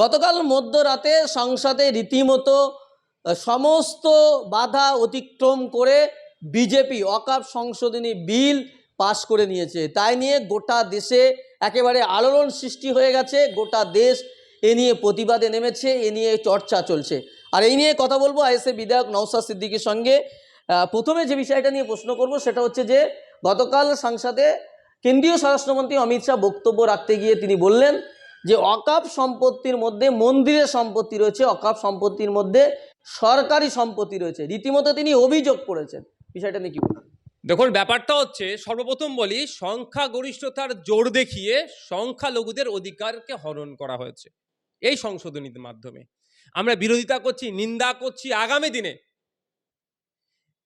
গতকাল মধ্যরাতে সংসদে রীতিমতো সমস্ত বাধা অতিক্রম করে বিজেপি অকাপ সংশোধনী বিল পাশ করে নিয়েছে। তাই নিয়ে গোটা দেশে একেবারে আলোড়ন সৃষ্টি হয়ে গেছে। গোটা দেশ এ নিয়ে প্রতিবাদে নেমেছে, এ নিয়ে চর্চা চলছে। আর এই নিয়ে কথা বলব আইএসএ বিধায়ক নৌসাদ সিদ্দিকীর সঙ্গে। প্রথমে যে বিষয়টা নিয়ে প্রশ্ন করব সেটা হচ্ছে যে, গতকাল সংসদে কেন্দ্রীয় স্বরাষ্ট্রমন্ত্রী অমিত শাহ বক্তব্য রাখতে গিয়ে তিনি বললেন যে অকাপ সম্পত্তির মধ্যে মন্দিরের সম্পত্তি রয়েছে, অকাপ সম্পত্তির মধ্যে সরকারি সম্পত্তি রয়েছে। রীতিমতো তিনি অভিযোগ করেছেন। বিষয়টা নিয়ে কি? দেখুন, ব্যাপারটা হচ্ছে, সর্বপ্রথম বলি, সংখ্যাগরিষ্ঠতার জোর দেখিয়ে সংখ্যালঘুদের অধিকারকে হরণ করা হয়েছে এই সংশোধনীর মাধ্যমে। আমরা বিরোধিতা করছি, নিন্দা করছি আগামী দিনে।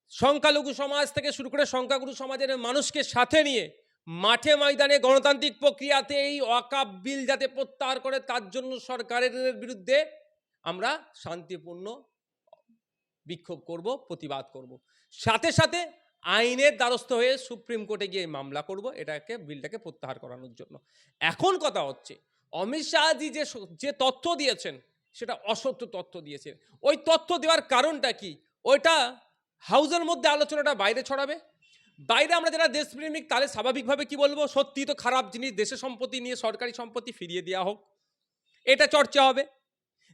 সংখ্যালঘু সমাজ থেকে শুরু করে সংখ্যাগুরু সমাজের মানুষকে সাথে নিয়ে মাঠে ময়দানে গণতান্ত্রিক প্রক্রিয়াতে এই ওয়াকাব বিল যাতে প্রত্যাহার করে, তার জন্য সরকারের বিরুদ্ধে আমরা শান্তিপূর্ণ বিক্ষোভ করব, প্রতিবাদ করব। সাথে সাথে আইনের দ্বারস্থ হয়ে সুপ্রিম কোর্টে গিয়ে মামলা করব, এটাকে, বিলটাকে প্রত্যাহার করানোর জন্য। এখন কথা হচ্ছে, অমিত শাহজি যে যে তথ্য দিয়েছেন, সেটা অসত্য তথ্য দিয়েছেন। ওই তথ্য দেওয়ার কারণটা কি? ওইটা হাউসের মধ্যে আলোচনাটা বাইরে ছড়াবে? বাইরে আমরা যারা দেশপ্রেমিক, তাহলে স্বাভাবিকভাবে কি বলব? সত্যি তো খারাপ জিনিস দেশের সম্পত্তি নিয়ে সরকারি সম্পত্তি ফিরিয়ে দেওয়া হোক। এটা চর্চা হবে।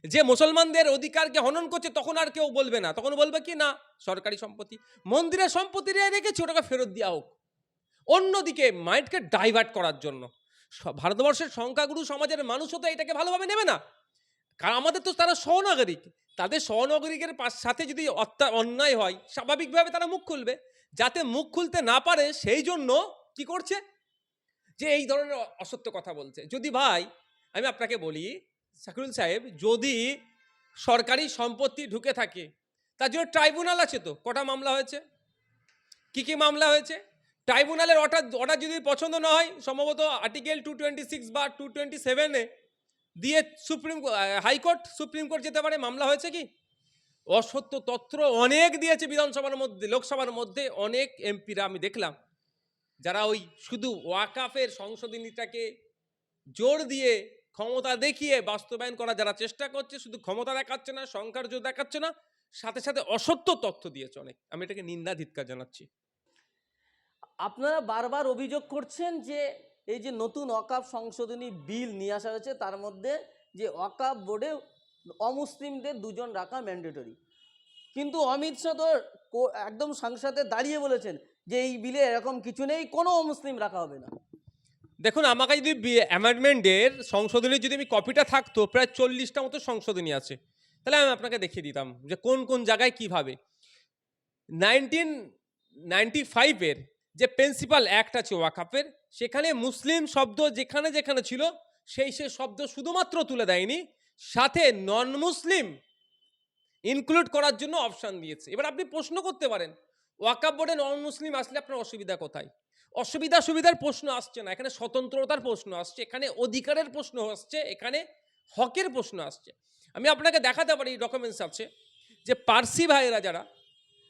যে মুসলমানদের অধিকারকে হনন করছে, তখন আর কেউ বলবে না। তখন বলবে কি, না, সরকারি সম্পত্তি, মন্দিরের সম্পত্তি রেখেছে, ওটাকে ফেরত দেওয়া হোক। অন্যদিকে মাইন্ডকে ডাইভার্ট করার জন্য। ভারতবর্ষের সংখ্যাগুরু সমাজের মানুষও তো এটাকে ভালোভাবে নেবে না। কারণ আমাদের তো তারা সহনাগরিক তাদের সহনাগরিকের পাশ- সাথে যদি অন্যায় হয়, স্বাভাবিকভাবে তারা মুখ খুলবে। যাতে মুখ খুলতে না পারে, সেই জন্য কি করছে? যে এই ধরনের অসত্য কথা বলছে। যদি ভাই, আমি আপনাকে বলি, সাকিরুল সাহেব, যদি সরকারি সম্পত্তি ঢুকে থাকে, তার জন্য ট্রাইব্যুনাল আছে তো, কটা মামলা হয়েছে? কি কি মামলা হয়েছে? ট্রাইব্যুনালের অর্ডার অর্ডার যদি পছন্দ না হয়, সম্ভবত আর্টিকেল টু টোয়েন্টি সিক্স বা টু টোয়েন্টি সেভেনে দিয়ে সুপ্রিম হাইকোর্ট, সুপ্রিম কোর্ট যেতে পারে, মামলা হয়েছে কি? অসত্য তথ্য অনেক দিয়েছে বিধানসভার মধ্যে, লোকসভার মধ্যে অনেক এমপিরা আমি দেখলাম। যারা ওই শুধু ওয়াকাফের সংশোধনীটাকে জোর দিয়ে ক্ষমতা দেখিয়ে বাস্তবায়ন করার যারা চেষ্টা করছে, শুধু ক্ষমতা দেখাচ্ছে না, সংখ্যার জোর দেখাচ্ছে না, সাথে সাথে অসত্য তথ্য দিয়েছে অনেক। আমি এটাকে নিন্দা ধিৎকার জানাচ্ছি। আপনারা বারবার অভিযোগ করছেন যে এই যে নতুন অকাপ সংশোধনী বিল নিয়ে আসা হয়েছে, তার মধ্যে যে অকাপ বোর্ডে অমুসলিমদের দুজন রাখা ম্যান্ডেটরি কিন্তু অমিত শাহ তো একদম সংসদে দাঁড়িয়ে বলেছেন যে এই বিলে এরকম কিছু নেই, কোনো অমুসলিম রাখা হবে না। দেখুন, আমাকে যদি অ্যামেন্ডমেন্টের সংশোধনীর যদি আমি কপিটা থাকতো, প্রায় চল্লিশটা মতো সংশোধনী আছে। তাহলে আমি আপনাকে দেখিয়ে দিতাম যে কোন কোন জায়গায় কীভাবে। নাইনটিন নাইনটি ফাইভের যে প্রিন্সিপাল অ্যাক্ট আছে ওয়াকাফের সেখানে মুসলিম শব্দ যেখানে যেখানে ছিল, সেই সে শব্দ শুধুমাত্র তুলে দেয়নি সাথে নন মুসলিম ইনক্লুড করার জন্য অপশান দিয়েছে। এবার আপনি প্রশ্ন করতে পারেন ওয়াকাফ বোর্ডে নন মুসলিম আসলে আপনার অসুবিধা কোথায়? অসুবিধা সুবিধার প্রশ্ন আসছে না, এখানে স্বতন্ত্রতার প্রশ্ন আসছে, এখানে অধিকারের প্রশ্ন আসছে, এখানে হকের প্রশ্ন আসছে। আমি আপনাকে দেখাতে পারি ডকুমেন্টস আছে যে পার্সি ভাইয়েরা যারা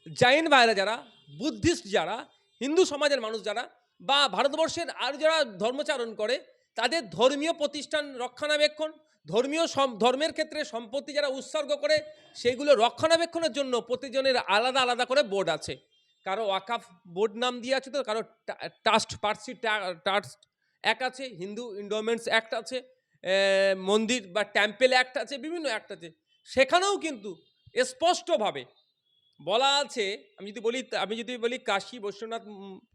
জৈন ভাইয়েরা যারা বুদ্ধিস্ট যারা হিন্দু সমাজের মানুষ যারা, বা ভারতবর্ষের আর যারা ধর্মচারণ করে, তাদের ধর্মীয় প্রতিষ্ঠান রক্ষণাবেক্ষণ ধর্মীয় ধর্মের ক্ষেত্রে সম্পত্তি যারা উৎসর্গ করে সেইগুলো রক্ষণাবেক্ষণের জন্য প্রতিজনের আলাদা আলাদা করে বোর্ড আছে। কারও ওয়াকাফ বোর্ড নাম দিয়ে আছে তো, কারও ট্রাস্ট পার্সি ট্রা- ট্রাস্ট এক আছে হিন্দু ইন্ডোমেন্টস অ্যাক্ট আছে মন্দির বা টেম্পেল অ্যাক্ট আছে, বিভিন্ন অ্যাক্ট আছে। সেখানেও কিন্তু স্পষ্টভাবে বলা আছে, আমি যদি বলি, আমি যদি বলি কাশী বৈশ্বনাথ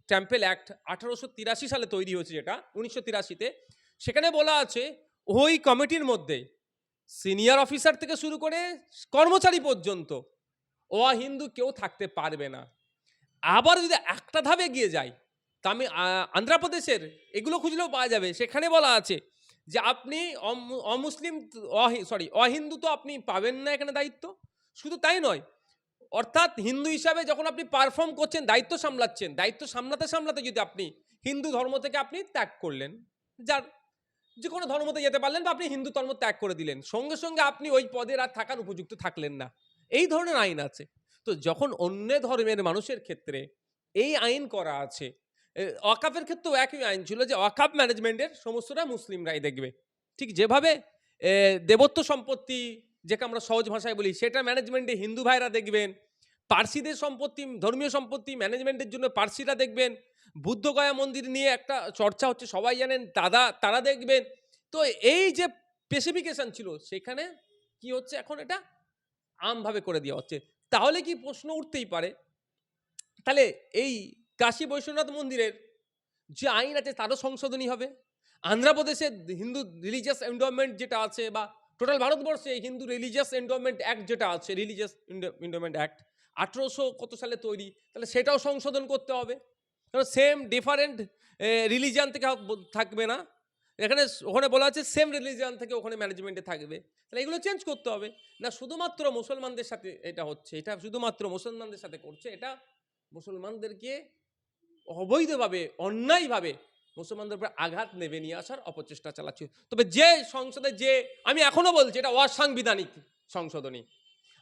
টেম্পেল অ্যাক্ট আঠারোশো তিরাশি সালে তৈরি হয়েছে যেটা, উনিশশো তিরাশিতে। সেখানে বলা আছে ওই কমিটির মধ্যে সিনিয়র অফিসার থেকে শুরু করে কর্মচারী পর্যন্ত ওয়া হিন্দু কেউ থাকতে পারবে না। আবার যদি একটা ধাপে গিয়ে যায় তা আমি আন্ধ্রপ্রদেশের এগুলো খুঁজলেও পাওয়া যাবে। সেখানে বলা আছে যে আপনি অমু- অমুসলিম সরি অহিন্দু তো আপনি পাবেন না এখানে দায়িত্ব। শুধু তাই নয়, অর্থাৎ হিন্দু হিসাবে যখন আপনি পারফর্ম করছেন, দায়িত্ব সামলাচ্ছেন, দায়িত্ব সামলাতে সামলাতে যদি আপনি হিন্দু ধর্ম থেকে আপনি ত্যাগ করলেন, যার যে কোনো ধর্মতে যেতে পারলেন বা আপনি হিন্দু ধর্ম ত্যাগ করে দিলেন, সঙ্গে সঙ্গে আপনি ওই পদের আর থাকার উপযুক্ত থাকলেন না। এই ধরনের আইন আছে। তো যখন অন্য ধর্মের মানুষের ক্ষেত্রে এই আইন করা আছে ওয়াকাফের ক্ষেত্রেও একই আইন ছিল যে ওয়াকাফ ম্যানেজমেন্টের সমস্তটা মুসলিমরাই দেখবে। ঠিক যেভাবে দেবত্ব সম্পত্তি যেটা আমরা সহজ ভাষায় বলি, সেটা ম্যানেজমেন্টে হিন্দু ভাইরা দেখবেন, পার্সিদের সম্পত্তি, ধর্মীয় সম্পত্তি ম্যানেজমেন্টের জন্য পার্সিরা দেখবেন বুদ্ধগয়া মন্দির নিয়ে একটা চর্চা হচ্ছে, সবাই জানেন, দাদা, তারা দেখবেন। তো এই যে স্পেসিফিকেশন ছিল, সেখানে কি হচ্ছে এখন এটা? আমভাবে করে দেওয়া হচ্ছে। তাহলে কি প্রশ্ন উঠতেই পারে, তাহলে এই কাশী বৈশ্বনাথ মন্দিরের যে আইন আছে, তারও সংশোধনী হবে। আন্ধ্রপ্রদেশে হিন্দু রিলিজিয়াস এন্ডোমেন্ট যেটা আছে বা টোটাল ভারতবর্ষে হিন্দু রিলিজিয়াস এন্ডোমেন্ট অ্যাক্ট যেটা আছে রিলিজিয়াস এন্ডোমেন্ট অ্যাক্ট আঠেরোশো কত সালে তৈরি, তাহলে সেটাও সংশোধন করতে হবে। কারণ সেম ডিফারেন্ট রিলিজিয়ান থেকে থাকবে না। এখানে ওখানে বলা আছে সেম রিলিজিয়ান থেকে ওখানে ম্যানেজমেন্টে থাকবে। তাহলে এগুলো চেঞ্জ করতে হবে। না, শুধুমাত্র মুসলমানদের সাথে এটা হচ্ছে, এটা শুধুমাত্র মুসলমানদের সাথে করছে, এটা মুসলমানদেরকে অবৈধভাবে, অন্যায়ভাবে মুসলমানদের উপরে আঘাত নেবে নিয়ে আসার অপচেষ্টা চালাচ্ছে। তবে যে সংসদে যে, আমি এখনও বলছি, এটা অসাংবিধানিক সংশোধনী।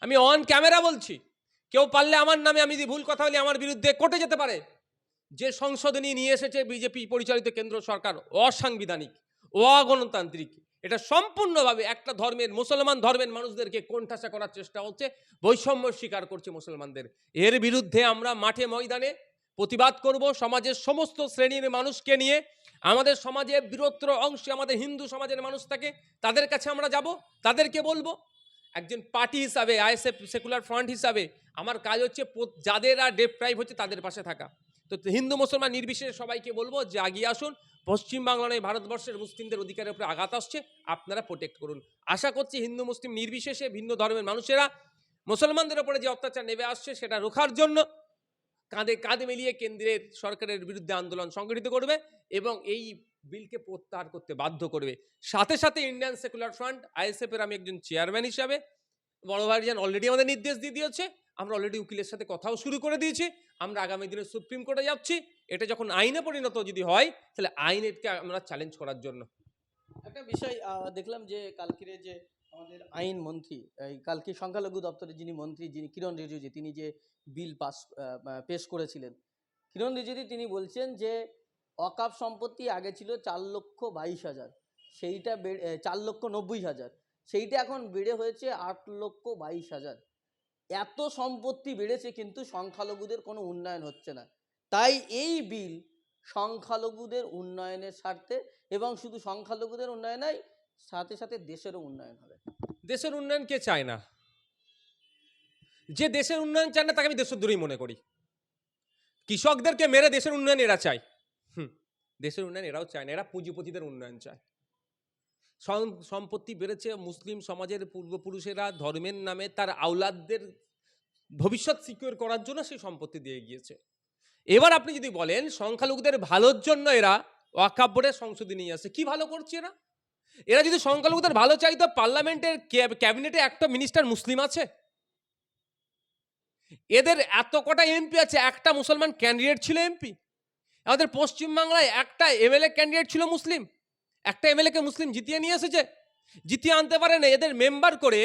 আমি অন ক্যামেরা বলছি। কেউ পারলে আমার নামে আমি যদি ভুল কথা বলি, আমার বিরুদ্ধে কোর্টে যেতে পারে। যে সংশোধনী নিয়ে এসেছে বিজেপি পরিচালিত কেন্দ্র সরকার অসাংবিধানিক, অগণতান্ত্রিক, এটা সম্পূর্ণভাবে একটা ধর্মের, মুসলমান ধর্মের মানুষদেরকে কোণঠাসা করার চেষ্টা হচ্ছে, বৈষম্য স্বীকার করছে মুসলমানদের। এর বিরুদ্ধে আমরা মাঠে ময়দানে প্রতিবাদ করব, সমাজের সমস্ত শ্রেণির মানুষকে নিয়ে, আমাদের সমাজে বৃহত্তর অংশে, আমাদের হিন্দু সমাজের মানুষ থাকে, তাদের কাছে আমরা যাব, তাদেরকে বলব, একজন পার্টি হিসাবে, আইএসএফ সেকুলার ফ্রন্ট হিসাবে, আমার কাজ হচ্ছে যাদের আর ডেপ্রাইভ হচ্ছে তাদের পাশে থাকা। তো হিন্দু মুসলমান নির্বিশেষে সবাইকে বলব যে আগিয়ে আসুন। পশ্চিমবাংলা নয় ভারতবর্ষের মুসলিমদের অধিকারের উপরে আঘাত আসছে, আপনারা প্রোটেক্ট করুন। আশা করছি হিন্দু, মুসলিম নির্বিশেষে ভিন্ন ধর্মের মানুষেরা মুসলমানদের ওপরে যে অত্যাচার নেমে আসছে সেটা রোখার জন্য কাঁধে কাঁধে মিলিয়ে কেন্দ্রের সরকারের বিরুদ্ধে আন্দোলন সংগঠিত করবে এবং এই বিলকে প্রত্যাহার করতে বাধ্য করবে। সাথে সাথে ইন্ডিয়ান সেকুলার ফ্রন্ট আইএসএফ এর আমি একজন চেয়ারম্যান হিসাবে, বড় ভাইজান অলরেডি আমাদের নির্দেশ দিয়ে দিয়েছে। আমরা অলরেডি উকিলের সাথে কথাও শুরু করে দিয়েছি, আমরা আগামী দিনে সুপ্রিম কোর্টে যাচ্ছি, এটা যখন আইনে পরিণত যদি হয়, তাহলে আইনকে আমরা চ্যালেঞ্জ করার জন্য। একটা বিষয় দেখলাম যে কালকের যে আমাদের আইন মন্ত্রী, এই কালকে সংখ্যালঘু দপ্তরের যিনি মন্ত্রী, যিনি কিরণ রিজিজু, তিনি যে বিল পাস পেশ করেছিলেন, কিরণ রিজিজু তিনি বলছেন যে অকাপ সম্পত্তি আগে ছিল চার লক্ষ বাইশ হাজার, সেইটা বেড়ে চার লক্ষ নব্বই হাজার, সেইটা এখন বেড়ে হয়েছে আট লক্ষ বাইশ হাজার। এত সম্পত্তি বেড়েছে কিন্তু সংখ্যালঘুদের কোনো উন্নয়ন হচ্ছে না। তাই এই বিল সংখ্যালঘুদের উন্নয়নের স্বার্থে এবং শুধু সংখ্যালঘুদের উন্নয়ন নয়, সাথে সাথে দেশেরও উন্নয়ন হবে। দেশের উন্নয়ন কে চায় না? যে দেশের উন্নয়ন চায় না, তাকে আমি দেশদ্রোহী মনে করি। কৃষকদেরকে মেরে দেশের উন্নয়ন এরা চায়। হুম, দেশের উন্নয়ন এরাও চায় না, এরা পুঁজিপতিদের উন্নয়ন চায়। সম্পত্তি বেড়েছে। মুসলিম সমাজের পূর্বপুরুষেরা ধর্মের নামে তার আওলাদদের ভবিষ্যৎ সিকিউর করার জন্য সেই সম্পত্তি দিয়ে গিয়েছে। এবার আপনি যদি বলেন, সংখ্যালঘুদের ভালোর জন্য এরা ওয়াকাব বোর্ডের নিয়ে আসে, কি ভালো করছে এরা? এরা যদি সংখ্যালঘুদের ভালো চাইতো পার্লামেন্টের ক্যাবিনেটে একটা মিনিস্টার মুসলিম আছে। এদের এত কটা এমপি আছে, একটা মুসলমান ক্যান্ডিডেট ছিল এমপি আমাদের পশ্চিমবাংলায় একটা এমএলএ ক্যান্ডিডেট ছিল মুসলিম। একটা এমএলএ কে মুসলিম জিতিয়ে নিয়ে এসেছে। জিতিয়ে আনতে পারে না, এদের মেম্বার করে,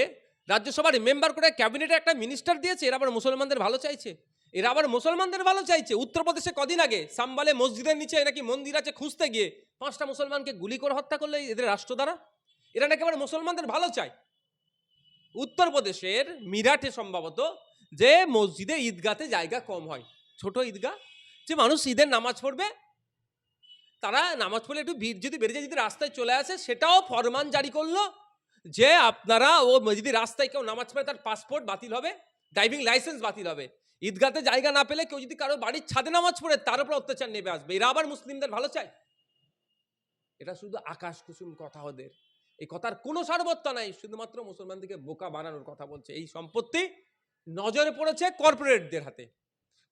রাজ্যসভার মেম্বার করে ক্যাবিনেটে একটা মিনিস্টার দিয়েছে, এরা আবার মুসলমানদের ভালো চাইছে। এরা আবার মুসলমানদের ভালো চাইছে। উত্তরপ্রদেশে কদিন আগে সাম্বালে মসজিদের নিচে নাকি মন্দির আছে খুঁজতে গিয়ে পাঁচটা মুসলমানকে গুলি করে হত্যা করলে এদের রাষ্ট্র দ্বারা। এরা নাকি আবার মুসলমানদের ভালো চায়। উত্তরপ্রদেশের মিরাটে সম্ভবত যে মসজিদে ঈদগাতে জায়গা কম হয়। ছোট ঈদগাহ, যে মানুষ ঈদের নামাজ পড়বে তারা নামাজ পড়লে একটু ভিড় যদি বেড়ে যায়, যদি রাস্তায় চলে আসে, সেটাও ফরমান জারি করল যে আপনারা ও যদি রাস্তায় কেউ নামাজ পড়ে, তার পাসপোর্ট বাতিল হবে, ড্রাইভিং লাইসেন্স বাতিল হবে। ঈদগাতে জায়গা না পেলে কেউ যদি কারও বাড়ির ছাদে নামাজ পড়ে, তার উপর অত্যাচার নেমে আসবে। এরা আবার মুসলিমদের ভালো চায়? এটা শুধু আকাশ কুসুম কথা ওদের। এই কথার কোনো সারবত্তা নাই, শুধুমাত্র মুসলমানদেরকে বোকা বানানোর কথা বলছে। এই সম্পত্তি নজরে পড়েছে কর্পোরেটদের হাতে।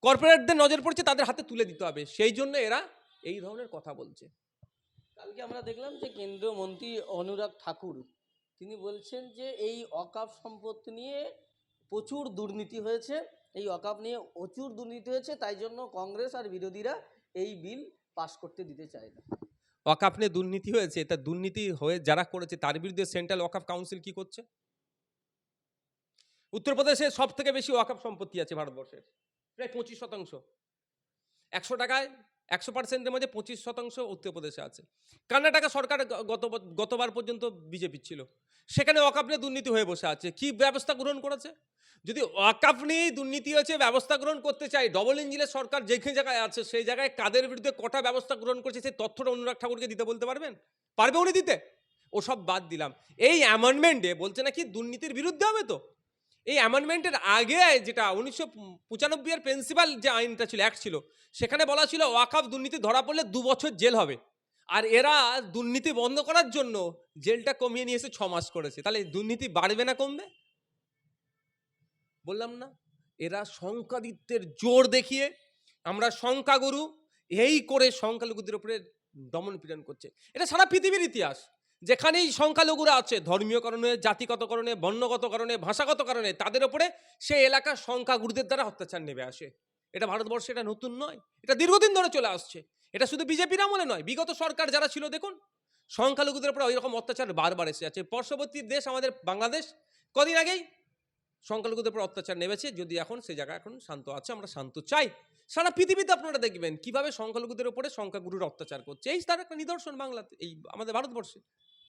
কর্পোরেটদের নজর পড়ছে, তাদের হাতে তুলে দিতে হবে। সেই জন্য এরা এই ধরনের কথা বলছে। কালকে আমরা দেখলাম যে কেন্দ্রীয় মন্ত্রী অনুরাগ ঠাকুর তিনি বলছেন যে এই অকাপ সম্পত্তি নিয়ে প্রচুর দুর্নীতি হয়েছে এই অকাপ নিয়ে প্রচুর দুর্নীতি হয়েছে তাই জন্য কংগ্রেস আর বিরোধীরা এই বিল পাশ করতে দিতে চায় না। ওয়াকাফ নিয়ে দুর্নীতি হয়েছে তা দুর্নীতি হয়ে যারা করেছে তার বিরুদ্ধে সেন্ট্রাল ওয়াকাফ কাউন্সিল কি করছে? উত্তরপ্রদেশে সব থেকে বেশি ওয়াকাফ সম্পত্তি আছে ভারতবর্ষের প্রায় পঁচিশ শতাংশ। একশো টাকায় একশো পার্সেন্টের মধ্যে পঁচিশ শতাংশ উত্তরপ্রদেশে আছে। কর্ণাটকা সরকার গত গতবার পর্যন্ত বিজেপি ছিল। সেখানে ওয়াকাপ নিয়ে দুর্নীতি হয়ে বসে আছে। কি ব্যবস্থা গ্রহণ করেছে? যদি ওয়াকাপ নিয়েই দুর্নীতি হয়েছে, ব্যবস্থা গ্রহণ করতে চাই ডবল ইঞ্জিনের সরকার, যেখানে জায়গায় আছে, সেই জায়গায় কাদের বিরুদ্ধে কটা ব্যবস্থা গ্রহণ করছে, সেই তথ্যটা অনুরাগ ঠাকুরকে দিতে বলতে পারবেন? পারবে উনি দিতে? ওসব বাদ দিলাম। এই অ্যামেন্ডমেন্টে বলছে নাকি দুর্নীতির বিরুদ্ধে হবে তো? এই অ্যামেন্ডমেন্টের আগে যেটা উনিশশো পঁচানব্বই এর প্রিন্সিপাল যে আইনটা ছিল অ্যাক্ট ছিল, সেখানে বলা ছিল ওয়াকাফ দুর্নীতি ধরা পড়লে দু বছর জেল হবে। আর এরা দুর্নীতি বন্ধ করার জন্য জেলটা কমিয়ে নিয়ে এসে ছ মাস করেছে। তাহলে দুর্নীতি বাড়বে না কমবে? বললাম না। এরা সংখ্যাদিত্যের জোর দেখিয়ে আমরা সংখ্যাগুরু, এই করে সংখ্যালঘুদের উপরে দমন পীড়ন করছে। এটা সারা পৃথিবীর ইতিহাস। যেখানেই সংখ্যালঘুরা আছে ধর্মীয় কারণে জাতিগত কারণে বর্ণগত কারণে ভাষাগত কারণে তাদের ওপরে সেই এলাকার সংখ্যাগুরুদের দ্বারা অত্যাচার নেমে আসে। এটা ভারতবর্ষে এটা নতুন নয়। এটা দীর্ঘদিন ধরে চলে আসছে। এটা শুধু বিজেপির আমলে নয়, বিগত সরকার যারা ছিল, দেখুন, সংখ্যালঘুদের উপরে ওই রকম অত্যাচার বারবার এসে আছে পার্শ্ববর্তী দেশ আমাদের বাংলাদেশ, কদিন আগেই সংখ্যালঘুদের উপর অত্যাচার নেমেছে, যদি এখন সেই জায়গা এখন শান্ত আছে, আমরা শান্ত চাই। সারা পৃথিবীতে আপনারা দেখবেন কীভাবে সংখ্যালঘুদের উপরে সংখ্যাগুরুর অত্যাচার করছে। এই তার একটা নিদর্শন বাংলাতে, এই আমাদের ভারতবর্ষে।